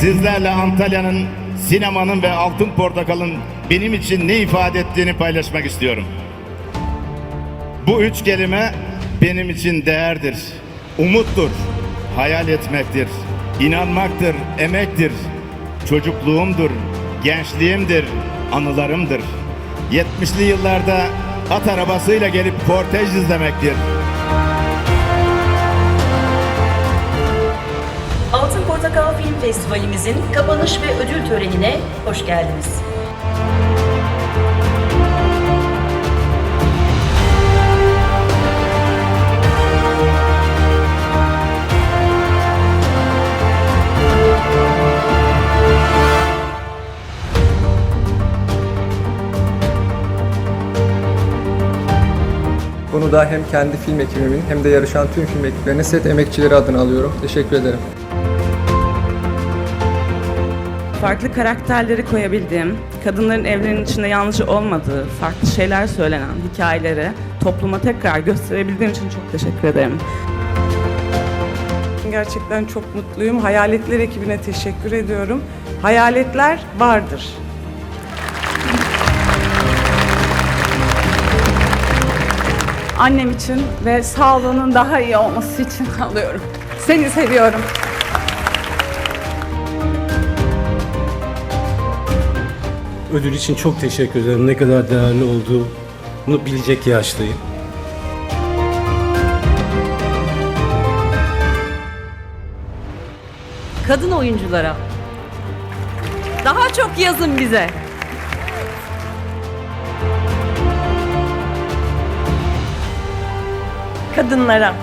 Sizlerle Antalya'nın, sinemanın ve Altın Portakal'ın benim için ne ifade ettiğini paylaşmak istiyorum. Bu üç kelime benim için değerdir, umuttur, hayal etmektir, inanmaktır, emektir, çocukluğumdur, gençliğimdir, anılarımdır. 70'li yıllarda at arabasıyla gelip kortej izlemektir. Portakal Film Festivalimizin kapanış ve ödül törenine hoş geldiniz. Bunu da hem kendi film ekibimin hem de yarışan tüm film ekiplerine set emekçileri adına alıyorum. Teşekkür ederim. Farklı karakterleri koyabildiğim, kadınların evlerinin içinde yalnızca olmadığı, farklı şeyler söylenen hikayeleri topluma tekrar gösterebildiğim için çok teşekkür ederim. Gerçekten çok mutluyum. Hayaletler ekibine teşekkür ediyorum. Hayaletler vardır. Annem için ve sağlığının daha iyi olması için alıyorum. Seni seviyorum. Ödül için çok teşekkür ederim. Ne kadar değerli olduğunu bilecek yaştayım. kadın oyunculara. Daha çok yazın bize. Kadınlara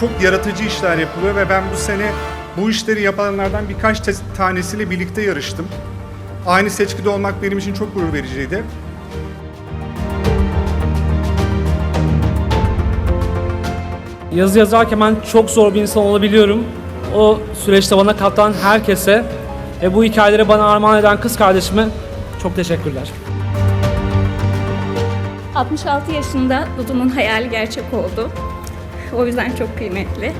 çok yaratıcı işler yapılıyor ve ben bu sene bu işleri yapanlardan birkaç tanesiyle birlikte yarıştım. Aynı seçkide olmak benim için çok gurur vericiydi. Yazı yazarken ben çok zor bir insan olabiliyorum. O süreçte bana katan herkese ve bu hikayeleri bana armağan eden kız kardeşime çok teşekkürler. 66 yaşında Dudu'nun hayali gerçek oldu. O yüzden çok kıymetli.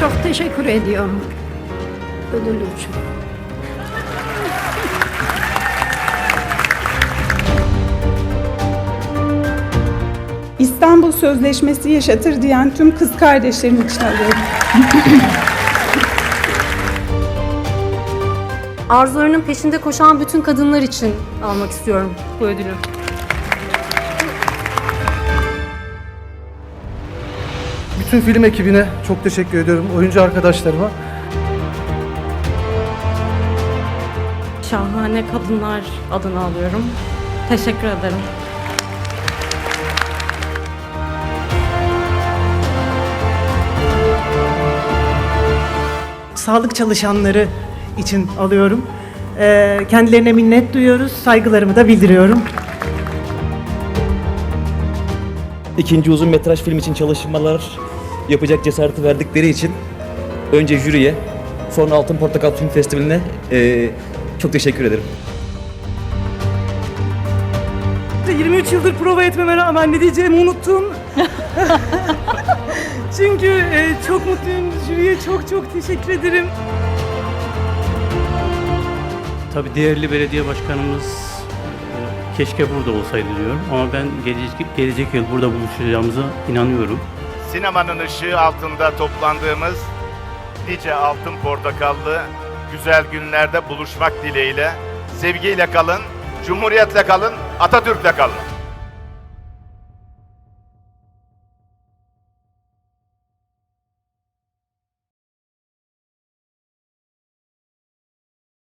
Çok teşekkür ediyorum ödül için. İstanbul Sözleşmesi yaşatır diyen tüm kız kardeşlerim için alıyorum. Arzularının peşinde koşan bütün kadınlar için almak istiyorum bu ödülü. Bütün film ekibine çok teşekkür ediyorum. Oyuncu arkadaşlarıma. Şahane kadınlar adını alıyorum. Teşekkür ederim. Sağlık çalışanları için alıyorum. Ee, kendilerine minnet duyuyoruz. Saygılarımı da bildiriyorum. ikinci uzun metraj film için çalışmalar yapacak cesareti verdikleri için önce jüriye sonra Altın Portakal Film Festivali'ne eee, çok teşekkür ederim. 23 yıldır prova etmeme rağmen ne diyeceğimi unuttum. Çünkü e, çok mutluyum. Jüriye çok çok teşekkür ederim. Tabii değerli belediye başkanımız e, keşke burada olsaydı diyorum. Ama ben gelecek, gelecek yıl burada buluşacağımıza inanıyorum. Sinemanın ışığı altında toplandığımız nice altın portakallı güzel günlerde buluşmak dileğiyle sevgiyle kalın, cumhuriyetle kalın, Atatürk'le kalın.